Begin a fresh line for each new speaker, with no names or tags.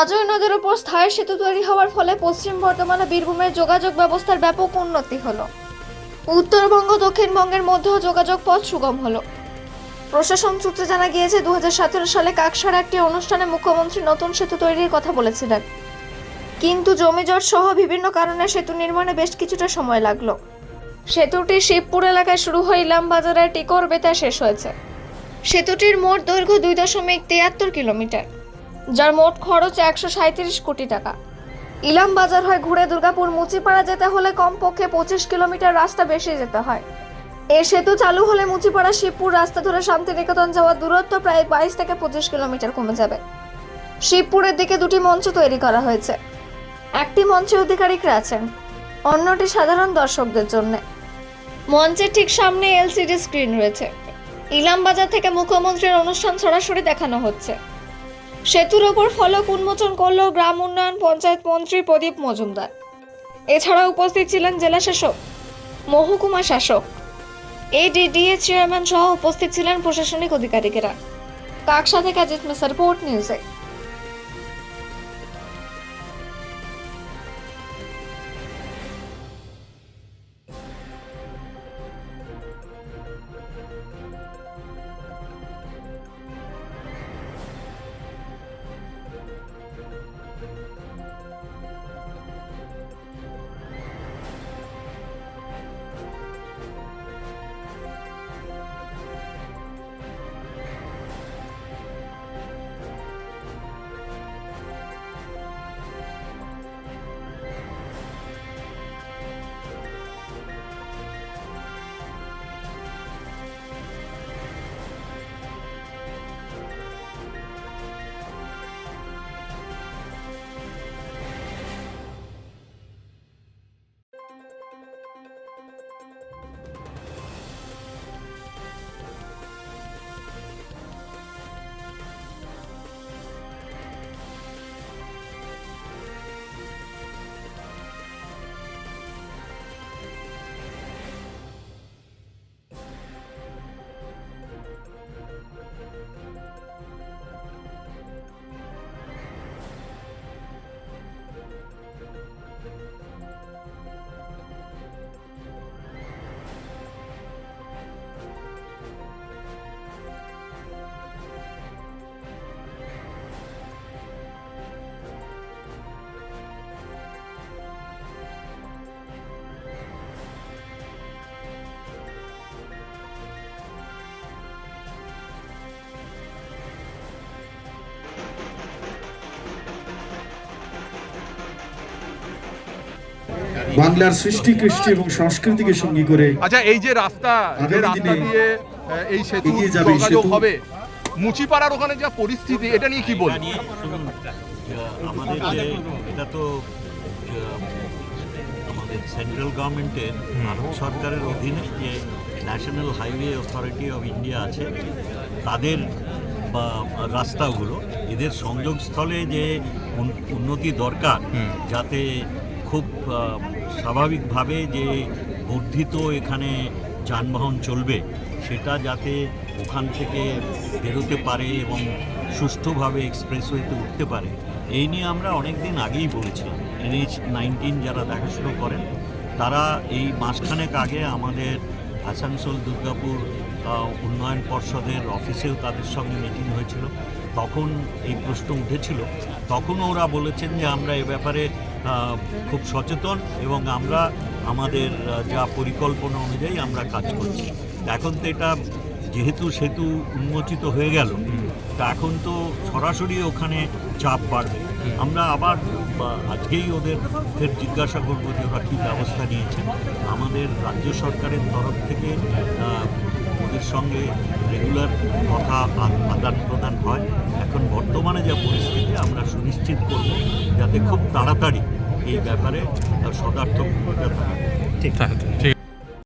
অজয় নদের উপর স্থায়ী সেতু তৈরি হওয়ার ফলে পশ্চিম বর্ধমানে বীরভূমের যোগাযোগ ব্যবস্থার ব্যাপক উন্নতি হলো। উত্তরবঙ্গ, দক্ষিণবঙ্গের মধ্যেও যোগাযোগ পথ সুগম হলো। প্রশাসন সূত্রে জানা গিয়েছে দু হাজার সতেরো সালে কাকসার একটি অনুষ্ঠানে মুখ্যমন্ত্রী নতুন সেতু তৈরির কথা বলেছিলেন। কিন্তু জমিজট সহ বিভিন্ন কারণে সেতু নির্মাণে বেশ কিছুটা সময় লাগল। সেতুটি শিবপুর এলাকায় শুরু হয়ে ইলাম বাজারের টিকর বেতায় শেষ হয়েছে। সেতুটির মোট দৈর্ঘ্য দুই দশমিক তিয়াত্তর কিলোমিটার, যার মোট খরচ একশো সাঁত্রিশ কোটি টাকা। ইলাম বাজার হয়ে ঘুরে দুর্গাপুর মুচিপাড়া যেতে হলে কমপক্ষে পঁচিশ কিলোমিটার রাস্তা বেশি যেতে হয়। এই সেতু চালু হলে মুচিপাড়া শিবপুর রাস্তা ধরে শান্তিনিকেতন যাওয়ার দূরত্ব প্রায় বাইশ থেকে পঁচিশ কিলোমিটার কমে যাবে। শিবপুরের দিকে দুটি মঞ্চ তৈরি করা হয়েছে। একটি মঞ্চে অধিকারিকরা আছেন, অন্যটি সাধারণ দর্শকদের জন্য। মঞ্চের ঠিক সামনে এলসিডি স্ক্রিন রয়েছে। ইলাম বাজার থেকে মুখ্যমন্ত্রীর অনুষ্ঠান সরাসরি দেখানো হচ্ছে। সেতুর ওপর ফলক উন্মোচন করল গ্রাম উন্নয়ন পঞ্চায়েত মন্ত্রী প্রদীপ মজুমদার। এছাড়া উপস্থিত ছিলেন জেলা শাসক মহকুমা শাসক, এডিডিএ চেয়ারম্যান সহ উপস্থিত ছিলেন প্রশাসনিক অধিকারিকেরা। কাকসা থেকে অজিত মিসার রিপোর্ট, নিউজে
বাংলার সৃষ্টি কৃষ্টি এবং সংস্কৃতিকে সঙ্গী করে
আচ্ছা এই যে রাস্তা যে রাস্তা দিয়ে এই সেতু
যাবে
যোগাযোগ হবে। মুচিপাড়ার ওখানে যা পরিস্থিতি এটা নিয়ে কি
নিয়ে আমাদের এটা তো আমাদের সেন্ট্রাল গভর্নমেন্টের ভারত সরকারের অধীনে যে national highway authority of India আছে তাদের বা রাস্তাগুলো এদের সংযোগস্থলে যে উন- উন্নতি দরকার যাতে খুব স্বাভাবিকভাবে যে বর্ধিত এখানে যানবাহন চলবে, সেটা যাতে ওখান থেকে বেরোতে পারে এবং সুষ্ঠুভাবে এক্সপ্রেসওয়েতে উঠতে পারে, এই নিয়ে আমরা অনেক দিন আগেই বলেছিলাম। এনএইচ নাইনটিন যারা দেখাশুনো করেন, তারা এই মাসখানেক আগে আমাদের আসানসোল দুর্গাপুর উন্নয়ন পর্ষদের অফিসেও তাদের সঙ্গে মিটিং হয়েছিল। তখন এই প্রশ্ন উঠেছিল। তখনও ওরা বলেছেন যে আমরা এ ব্যাপারে খুব সচেতন এবং আমরা আমাদের যা পরিকল্পনা অনুযায়ী আমরা কাজ করছি। এখন তো এটা যেহেতু সেতু উন্মোচিত হয়ে গেল তা এখন তো সরাসরি ওখানে চাপ বাড়বে। আমরা আবার আজকেই ওদের ফের জিজ্ঞাসা করব যে ওরা কী ব্যবস্থা নিয়েছে আমাদের রাজ্য সরকারের তরফ থেকে ওদের সঙ্গে রেগুলার কথা আদান প্রদান হয়। এখন বর্তমানে যা পরিস্থিতি, আমরা সুনিশ্চিত করব যাতে খুব তাড়াতাড়ি এই ব্যাপারে সদার্থক থাকে
ঠিক।